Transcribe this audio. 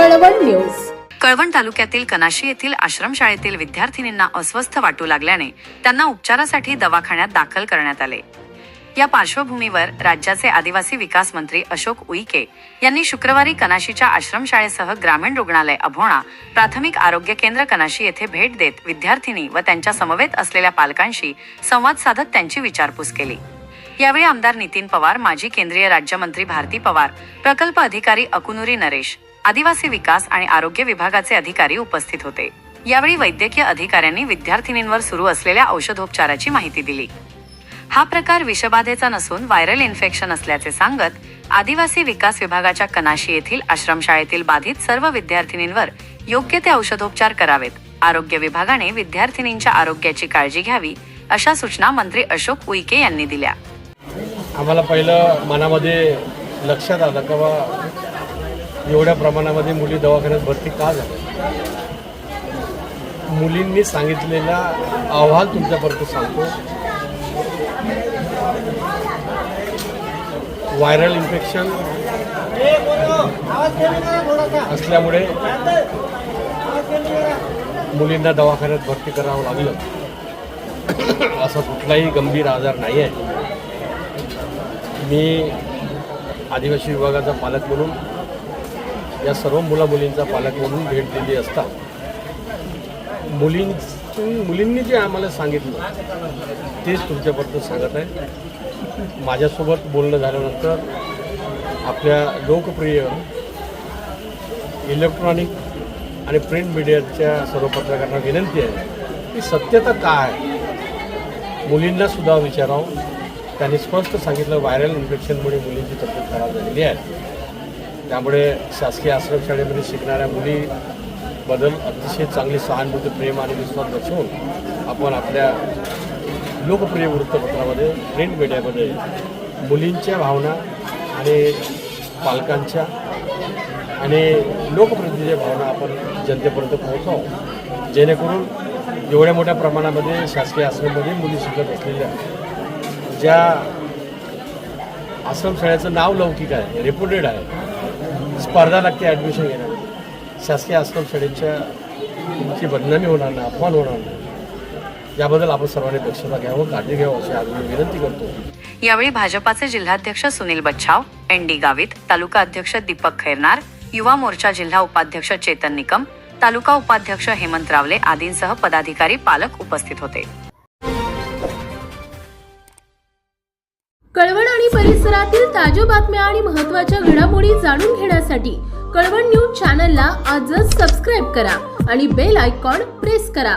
Kalwan news. Kalwan तालुक्यातील कनाशी येथील आश्रमशाळेतील विद्यार्थिनींना अस्वस्थ वाटू लागल्याने त्यांना उपचारासाठी दवाखान्यात दाखल करण्यात आले. या पार्श्वभूमीवर राज्याचे आदिवासी विकास मंत्री अशोक उईके यांनी शुक्रवारी कनाशीच्या आश्रमशाळेसह ग्रामीण रुग्णालय अभोणा प्राथमिक आरोग्य केंद्र कनाशी येथे भेट देत विद्यार्थिनी व त्यांच्या समवेत असलेल्या पालकांशी संवाद साधत त्यांची विचारपूस केली. यावेळी आमदार नितीन पवार माजी केंद्रीय राज्यमंत्री भारती पवार प्रकल्प अधिकारी अकुनुरी नरेश आदिवासी विकास आणि आरोग्य विभागाचे अधिकारी उपस्थित होते. यावेळी वैद्यकीय अधिकाऱ्यांनी विद्यार्थिनींवर सुरू असलेल्या औषधोपचाराची माहिती दिली. हा प्रकार विषबाधेचा नसून व्हायरल इन्फेक्शन असल्याचे सांगत आदिवासी विकास विभागाच्या कनाशी येथील आश्रमशाळेतील बाधित सर्व विद्यार्थिनींवर योग्य ते औषधोपचार करावेत. आरोग्य विभागाने विद्यार्थिनींच्या आरोग्याची काळजी घ्यावी अशा सूचना मंत्री अशोक उईके यांनी दिल्या. आम्हाला पहिलं मनामध्ये लक्षात आलं एवढ्या प्रमाणामध्ये मुली दवाखान्यात भरती का झाल्या? मुलींनी सांगितलेला अहवाल तुमच्यापर्यंत सांगतो. व्हायरल इन्फेक्शन असल्यामुळे मुलींना दवाखान्यात भरती करावं लागलं. असा कुठलाही गंभीर आजार नाही आहे मी आदिवासी विभागाचा पालक म्हणून या सर्व मुलामुलींचा पालक म्हणून भेट दिली असता मुलींची मुलींनी जे आम्हाला सांगितलं तेच तुमच्याबद्दल सांगत आहे. माझ्यासोबत बोलणं झाल्यानंतर आपल्या लोकप्रिय इलेक्ट्रॉनिक आणि प्रिंट मीडियाच्या सर्व पत्रकारांना विनंती आहे की सत्यता काय? मुलींनासुद्धा विचारावं. त्यांनी स्पष्ट सांगितलं व्हायरल इन्फेक्शनमुळे मुलींची तब्येत खराब झालेली आहे. त्यामुळे शासकीय आश्रमशाळेमध्ये शिकणाऱ्या मुलीबद्दल अतिशय चांगली सहानुभूती प्रेम आणि विश्वास दर्शवून आपण आपल्या लोकप्रिय वृत्तपत्रामध्ये प्रिंट मीडियामध्ये मुलींच्या भावना आणि पालकांच्या आणि लोकप्रतिनिधीच्या भावना आपण जनतेपर्यंत पोहोचावं जेणेकरून एवढ्या मोठ्या प्रमाणामध्ये शासकीय आश्रममध्ये मुली शिकत असलेल्या ज्या आश्रमशाळेचं नाव लौकिक आहे रेप्युटेड आहे स्पर्धा लागते ॲडमिशन घेण्यामध्ये शासकीय आश्रमशाळेच्या ची बदनामी होणार नाही अपमान होणार नाही. याबद्दल आपण सर्वांनी दक्षता घ्यावं काळजी घ्यावं अशी आज मी विनंती करतो. यावेळी भाजपाचे जिल्हाध्यक्ष सुनील बच्छाव एन डी गावित तालुका अध्यक्ष दीपक खैरनार युवा मोर्चा जिल्हा उपाध्यक्ष चेतन निकम तालुका उपाध्यक्ष हेमंत रावले आदींसह पदाधिकारी पालक उपस्थित होते. कळवण परिसरातील ताज्या बातम्या आणि महत्त्वाच्या घडामोडी जाणून घेण्यासाठी कळवण न्यूज चॅनलला आजच सबस्क्राईब करा आणि बेल आयकॉन प्रेस करा.